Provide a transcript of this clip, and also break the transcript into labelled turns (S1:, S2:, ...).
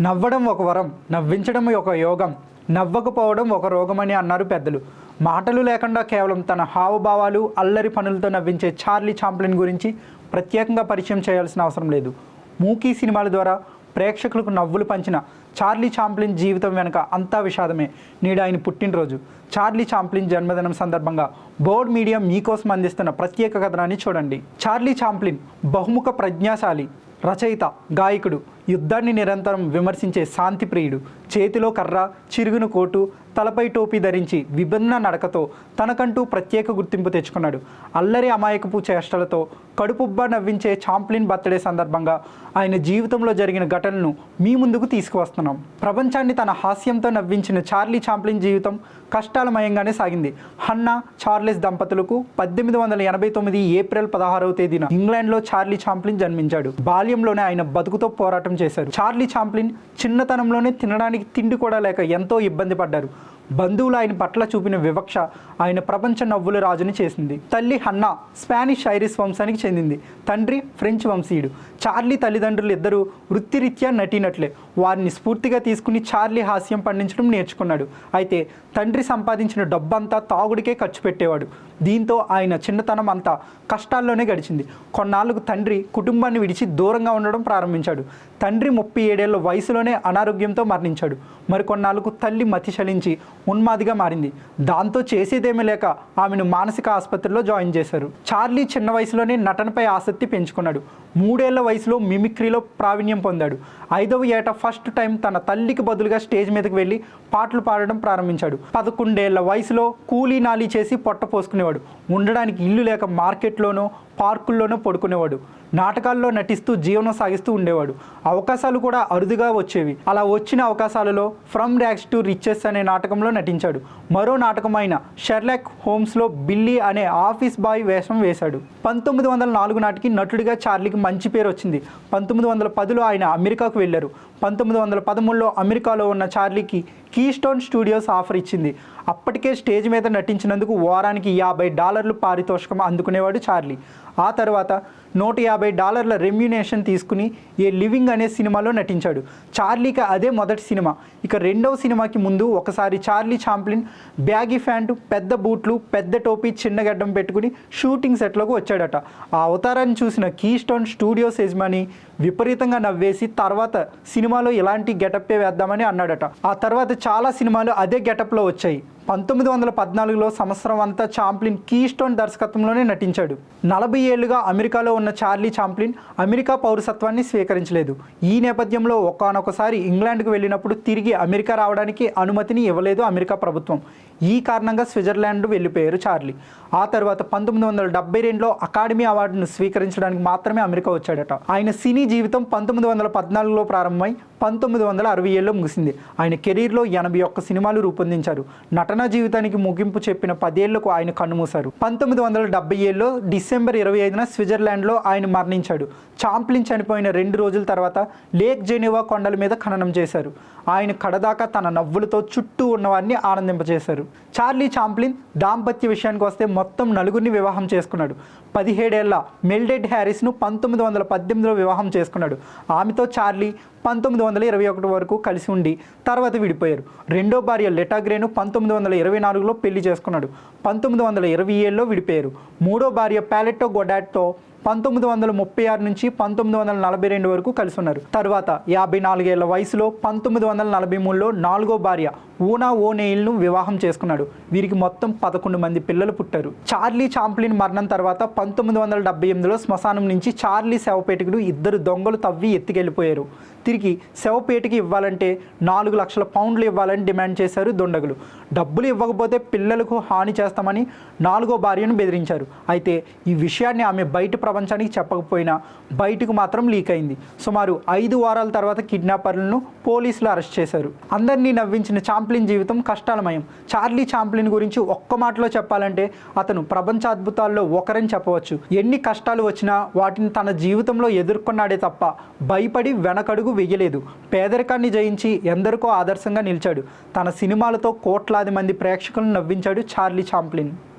S1: నవ్వడం ఒక వరం నవ్వించడం ఒక యోగం నవ్వకపోవడం ఒక రోగమని అన్నారు పెద్దలు. మాటలు లేకుండా కేవలం తన హావభావాలు అల్లరి పనులతో నవ్వించే చార్లీ చాంప్లిన్ గురించి ప్రత్యేకంగా పరిచయం చేయాల్సిన అవసరం లేదు. మూకీ సినిమాల ద్వారా ప్రేక్షకులకు నవ్వులు పంచిన చార్లీ చాంప్లిన్ జీవితం వెనుక అంతా విషాదమే. నేడు ఆయన పుట్టినరోజు. చార్లీ చాంప్లిన్ జన్మదినం సందర్భంగా బోర్డ్ మీడియా మీకోసం అందిస్తున్న ప్రత్యేక కథనాన్ని చూడండి. చార్లీ చాంప్లిన్ బహుముఖ ప్రజ్ఞాశాలి రచయిత గాయకుడు యుద్ధాన్ని నిరంతరం విమర్శించే శాంతిప్రియుడు చేతిలో కర్ర చిరుగును కోటు తలపై టోపీ ధరించి విభిన్న నడకతో తనకంటూ ప్రత్యేక గుర్తింపు తెచ్చుకున్నాడు. అల్లరి అమాయకపు చేష్టలతో కడుపుబ్బా నవ్వించే చాంప్లిన్ బర్త్డే సందర్భంగా ఆయన జీవితంలో జరిగిన ఘటనను మీ ముందుకు తీసుకువస్తున్నాం. ప్రపంచాన్ని తన హాస్యంతో నవ్వించిన చార్లీ చాంప్లిన్ జీవితం కష్టాలమయంగానే సాగింది. హన్నా చార్లెస్ దంపతులకు పద్దెనిమిది వందల ఎనభై తొమ్మిది ఏప్రిల్ పదహారవ తేదీన ఇంగ్లాండ్లో చార్లీ చాంప్లిన్ జన్మించాడు. బాల్యంలోనే ఆయన బతుకుతో పోరాటం చేశారు. చార్లీ చాంప్లిన్ చిన్నతనంలోనే తినడానికి తిండి కూడా లేక ఎంతో ఇబ్బంది పడ్డారు. బంధువులు ఆయన పట్ల చూపిన వివక్ష ఆయన ప్రపంచ నవ్వుల రాజుని చేసింది. తల్లి హన్నా స్పానిష్ ఐరిస్ వంశానికి చెందింది. తండ్రి ఫ్రెంచ్ వంశీయుడు. చార్లీ తల్లిదండ్రులు ఇద్దరూ వృత్తిరీత్యా నటీనట్లే. వారిని స్ఫూర్తిగా తీసుకుని చార్లీ హాస్యం పండించడం నేర్చుకున్నాడు. అయితే తండ్రి సంపాదించిన డబ్బంతా తాగుడికే ఖర్చు పెట్టేవాడు. దీంతో ఆయన చిన్నతనం అంతా కష్టాల్లోనే గడిచింది. కొన్నాళ్ళకు తండ్రి కుటుంబాన్ని విడిచి దూరంగా ఉండడం ప్రారంభించాడు. తండ్రి ముప్పై ఏడేళ్ళ వయసులోనే అనారోగ్యంతో మరణించాడు. మరికొన్నాళ్ళకు తల్లి మతి చలించి ఉన్మాదిగా మారింది. దాంతో చేసేదేమీ లేక ఆమెను మానసిక ఆసుపత్రిలో జాయిన్ చేశారు. చార్లీ చిన్న వయసులోనే నటనపై ఆసక్తి పెంచుకున్నాడు. మూడేళ్ళ వయసులో మిమిక్రీలో ప్రావీణ్యం పొందాడు. ఐదవ ఏట ఫస్ట్ టైం తన తల్లికి బదులుగా స్టేజ్ మీదకి వెళ్ళి పాటలు పాడడం ప్రారంభించాడు. పదకొండేళ్ళ వయసులో కూలీ నాలీ చేసి పొట్ట పోసుకునేవాడు. ఉండడానికి ఇల్లు లేక మార్కెట్లోనో పార్కుల్లోనూ పడుకునేవాడు. నాటకాల్లో నటిస్తూ జీవనం సాగిస్తూ ఉండేవాడు. అవకాశాలు కూడా అరుదుగా వచ్చేవి. అలా వచ్చిన అవకాశాలలో ఫ్రమ్ ర్యాక్స్ టు రిచెస్ అనే నాటకంలో నటించాడు. మరో నాటకమైన షెర్లాక్ హోమ్స్లో బిల్లీ అనే ఆఫీస్ బాయ్ వేషం వేశాడు. పంతొమ్మిది వందల నాలుగు నాటికి నటుడిగా చార్లీకి మంచి పేరు వచ్చింది. పంతొమ్మిది వందల పదిలో ఆయన అమెరికాకు వెళ్ళారు. పంతొమ్మిది వందల పదమూడులో అమెరికాలో ఉన్న చార్లీకి కీస్టోన్ స్టూడియోస్ ఆఫర్ ఇచ్చింది. అప్పటికే స్టేజ్ మీద నటించినందుకు వారానికి యాభై డాలర్లు పారితోషికం అందుకునేవాడు చార్లీ. ఆ తర్వాత నూట యాభై డాలర్ల రెమ్యునేషన్ తీసుకుని ఏ లివింగ్ అనే సినిమాలో నటించాడు. చార్లీకి అదే మొదటి సినిమా. ఇక రెండవ సినిమాకి ముందు ఒకసారి చార్లీ చాంప్లిన్ బ్యాగీ ప్యాంటు పెద్ద బూట్లు పెద్ద టోపీ చిన్న గడ్డం పెట్టుకుని షూటింగ్ సెట్లోకి వచ్చాడట. ఆ అవతారాన్ని చూసిన కీస్టోన్ స్టూడియోస్ యజమాని విపరీతంగా నవ్వేసి తర్వాత సినిమాలో ఇలాంటి గెటప్పే వేద్దామని అన్నాడట. ఆ తర్వాత చాలా సినిమాలు అదే గెటప్లో వచ్చాయి. పంతొమ్మిది వందల పద్నాలుగులో సంవత్సరం అంతా చాంప్లిన్ కీస్టోన్ దర్శకత్వంలోనే నటించాడు. నలభై ఏళ్ళుగా అమెరికాలో ఉన్న చార్లీ చాంప్లిన్ అమెరికా పౌరసత్వాన్ని స్వీకరించలేదు. ఈ నేపథ్యంలో ఒకనొకసారి ఇంగ్లాండ్కు వెళ్ళినప్పుడు తిరిగి అమెరికా రావడానికి అనుమతిని ఇవ్వలేదు అమెరికా ప్రభుత్వం. ఈ కారణంగా స్విట్జర్లాండ్ వెళ్ళిపోయారు చార్లీ. ఆ తర్వాత పంతొమ్మిది వందల డెబ్బై రెండులో అకాడమీ అవార్డును స్వీకరించడానికి మాత్రమే అమెరికా వచ్చాడట. ఆయన సినీ జీవితం పంతొమ్మిది వందల పద్నాలుగులో ప్రారంభమై పంతొమ్మిది వందల అరవై ఏళ్ళలో ముగిసింది. ఆయన కెరీర్లో ఎనభై ఒక్క సినిమాలు రూపొందించారు. నటనా జీవితానికి ముగింపు చెప్పిన పదేళ్ళకు ఆయన కన్నుమూశారు. పంతొమ్మిది వందల డెబ్బై ఏడులో డిసెంబర్ ఇరవై ఐదున స్విట్జర్లాండ్లో ఆయన మరణించాడు. చాంప్లిన్ చనిపోయిన రెండు రోజుల తర్వాత లేక్ జెనీవా కొండల మీద ఖననం చేశారు. ఆయన కడదాకా తన నవ్వులతో చుట్టూ ఉన్నవారిని ఆనందింపజేశారు. చార్లీ చాంప్లిన్ దాంపత్య విషయానికి వస్తే మొత్తం నలుగురిని వివాహం చేసుకున్నాడు. పదిహేడేళ్ళ మెల్డెడ్ హ్యారిస్ను పంతొమ్మిది వందల పద్దెనిమిదిలో వివాహం చేసుకున్నాడు. ఆమెతో చార్లీ పంతొమ్మిది వందల ఇరవై ఒకటి వరకు కలిసి ఉండి తర్వాత విడిపోయారు. రెండో భార్య లెటాగ్రేను పంతొమ్మిది వందల ఇరవై నాలుగులో పెళ్ళి చేసుకున్నాడు. పంతొమ్మిది వందల ఇరవై ఏడులో విడిపోయారు. మూడో భార్య ప్యాలెట్టో గొడాట్తో పంతొమ్మిది వందల ముప్పై ఆరు నుంచి పంతొమ్మిది వందల నలభై రెండు వరకు కలిసి ఉన్నారు తర్వాత యాభై నాలుగేళ్ళ వయసులో పంతొమ్మిది వందల నలభై మూడులో నాలుగో భార్య ఊనా ఓనేయిల్ను వివాహం చేసుకున్నాడు. వీరికి మొత్తం పదకొండు మంది పిల్లలు పుట్టారు. చార్లీ చాంప్లిన్ మరణం తర్వాత పంతొమ్మిది వందల డెబ్బై ఎనిమిదిలో శ్మశానం నుంచి చార్లీ శవపేటకుడు ఇద్దరు దొంగలు తవ్వి ఎత్తుకెళ్ళిపోయారు. తిరిగి శవపేటకి ఇవ్వాలంటే నాలుగు లక్షల పౌండ్లు ఇవ్వాలని డిమాండ్ చేశారు దుండగులు. డబ్బులు ఇవ్వకపోతే పిల్లలకు హాని చేస్తామని నాలుగో భార్యను బెదిరించారు. అయితే ఈ విషయాన్ని ఆమె బయట ప్రపంచానికి చెప్పకపోయినా బయటకు మాత్రం లీక్ అయింది. సుమారు ఐదు వారాల తర్వాత కిడ్నాపర్లను పోలీసులు అరెస్ట్ చేశారు. అందరినీ నవ్వించిన చాంప్లిన్ జీవితం కష్టాలమయం. చార్లీ చాంప్లిన్ గురించి ఒక్క మాటలో చెప్పాలంటే అతను ప్రపంచ అద్భుతాల్లో ఒకరని చెప్పవచ్చు. ఎన్ని కష్టాలు వచ్చినా వాటిని తన జీవితంలో ఎదుర్కొన్నాడే తప్ప భయపడి వెనకడుగు వెయ్యలేదు పేదరికాన్ని జయించి ఎందరికో ఆదర్శంగా నిలిచాడు. తన సినిమాలతో కోట్లాది మంది ప్రేక్షకులను నవ్వించాడు చార్లీ చాంప్లిన్.